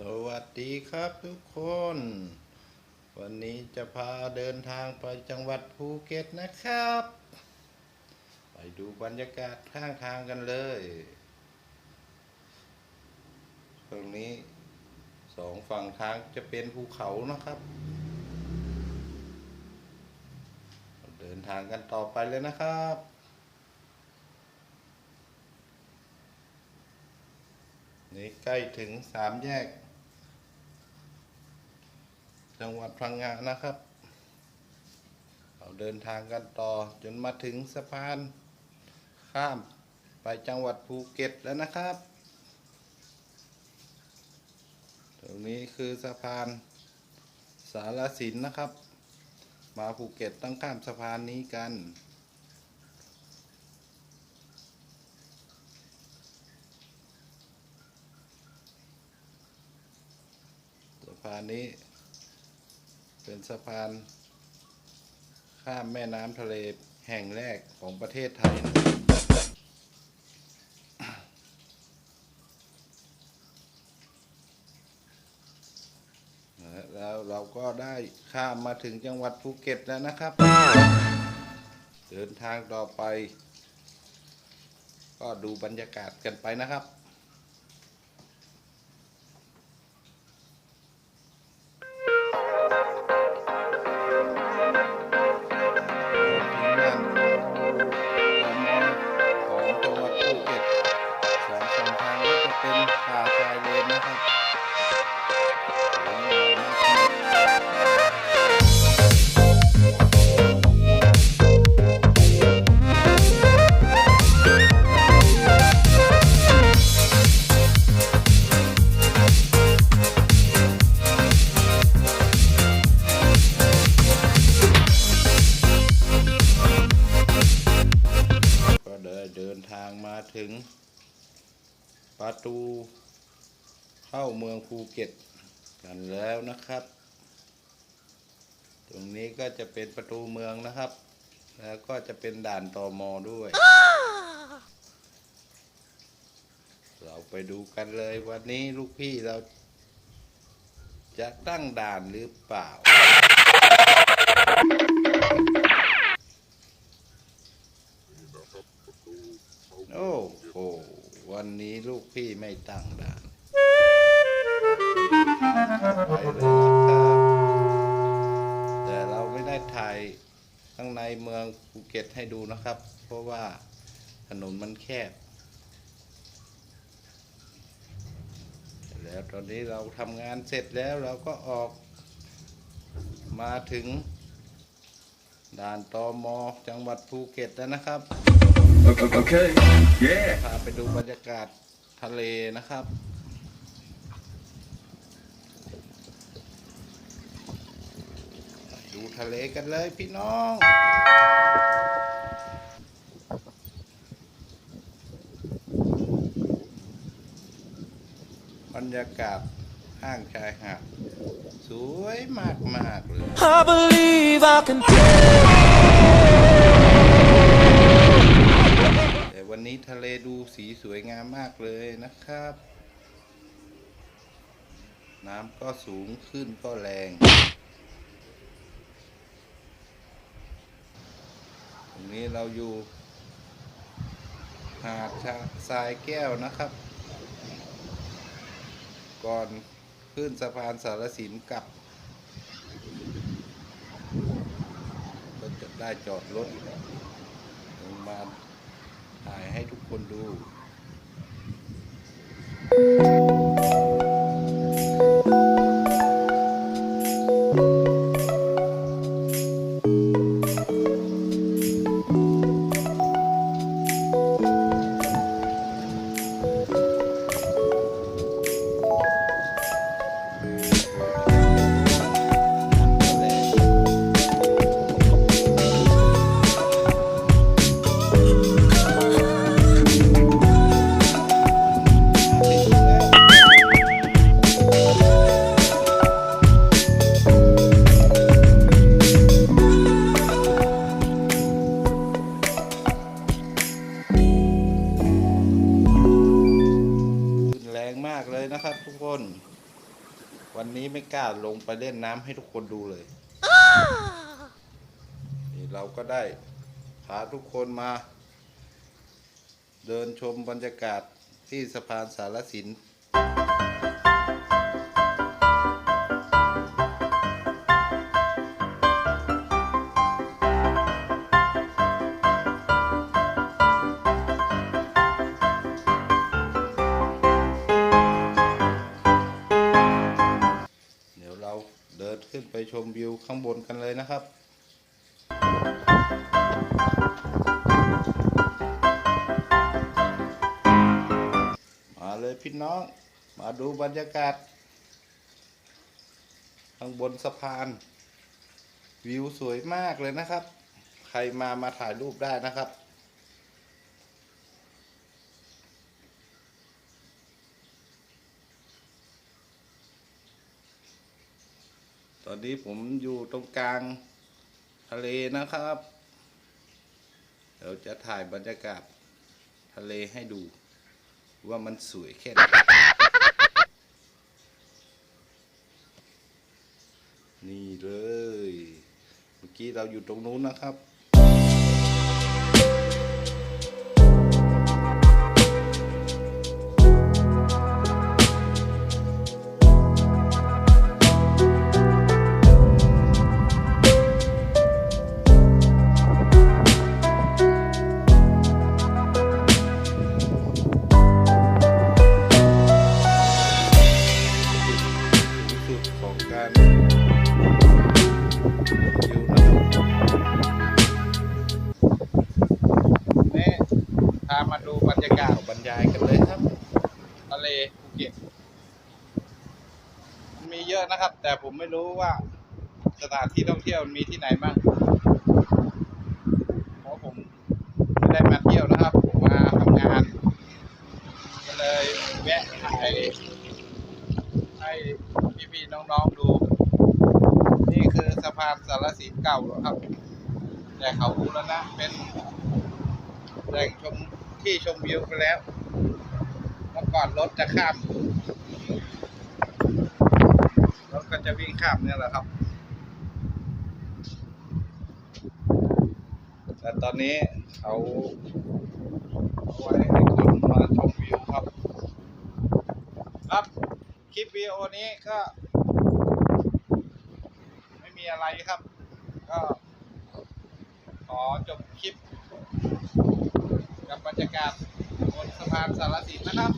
สวัสดีครับทุกคน วันนี้จะพาเดินทางไปจังหวัดภูเก็ตนะครับ ไปดูบรรยากาศข้างทางกันเลย ตรงนี้สองฝั่งทางจะเป็นภูเขานะครับ เดินทางกันต่อไปเลยนะครับนี่ใกล้ถึงสามแยก จังหวัดพังงานะครับเราเดินทางกันต่อจนมาถึงสะพาน ข้ามไปจังหวัดภูเก็ตแล้วนะครับ ตรงนี้คือสะพานสารสินนะครับ มาภูเก็ตต้องข้ามสะพานนี้กันสะพานนี้ เป็นสะพานข้ามแม่น้ำทะเลแห่งแรกของประเทศไทยนะแล้วเราก็ได้ข้ามมาถึงจังหวัดภูเก็ตแล้วนะครับ เดินทางต่อไป ก็ดูบรรยากาศกันไปนะครับ ถึงประตูเข้าเมืองภูเก็ตกันแล้วนะครับ ตรงนี้ก็จะเป็นประตูเมืองนะครับ แล้วก็จะเป็นด่านตอมอด้วย เราไปดูกันเลยวันนี้ลูกพี่เรา จะตั้งด่านหรือเปล่า โอ้โห วั นนี้ลูกพี่ไม่ตั้งด่านไปเลยนะครับแต่เราไม่ได้ถ่ายข้างในเมืองภูเก็ตให้ดูนะครับ เพราะว่าถนนมันแคบ แล้วตอนนี้เราทำงานเสร็จแล้วเราก็ออกมาถึงด่านตอมอจังหวัดภูเก็ตแล้วนะครับ Okay. Yeah. พาไปดูบรรยากาศทะเลนะครับไปดูทะเลกันเลยพี่น้อง บรรยากาศห้างชายหาดสวยมากมากๆเลย I believe I can แต่ วันนี้ทะเลดูสีสวยงามมากเลยนะครับ น้ำก็สูงขึ้นก็แรง ตรงนี้เราอยู่ หาดทรายแก้วนะครับ ก่อนขึ้นสะพานสารสินกลับก็จะได้จอดรถลงมา ถ่ายให้ทุกคนดู ล้าลงไปเล่นน้ำให้ทุกคนดูเลยนี่เราก็ได้พาทุกคนมา เดินชมบรรยากาศที่สะพานสารสิน เลยพี่น้อง มาดูบรรยากาศ ข้างบนสะพาน วิวสวยมากเลยนะครับ ใครมามาถ่ายรูปได้นะครับ ตอนนี้ผมอยู่ตรงกลางทะเลนะครับ เดี๋ยวจะถ่ายบรรยากาศทะเลให้ดู ว่ามันสวยแค่ไหนนี่เลย เมื่อกี้เราอยู่ตรงนู้นนะครับ รรยากาศบรรยายกันเลยครับทะเลภูเก็ตมันมีเยอะนะครับ แต่ผมไม่รู้ว่าสถานที่ท่องเที่ยวมีที่ไหนบ้างเพราะผมไม่ได้มาเที่ยวนะครับ ผมมาทำงาน ก็เลยแวะถ่ายให้พี่ๆน้องๆดู นี่คือสะพานสารสินเก่าครับ แต่เขาบูรณะเป็นแหล่งชม ที่ชมวิวไปแล้ว เมื่อก่อนรถจะข้ามรถก็จะวิ่งข้ามเนี่ยแหละครับ แต่ตอนนี้เขาเอาไว้ให้คนมาชมวิวครับ ครับคลิปวิดีโอนี้ก็ ไม่มีอะไรครับ ก็ขอจบคลิป กับบรรยากาศบนสะพานสารสินนะครับ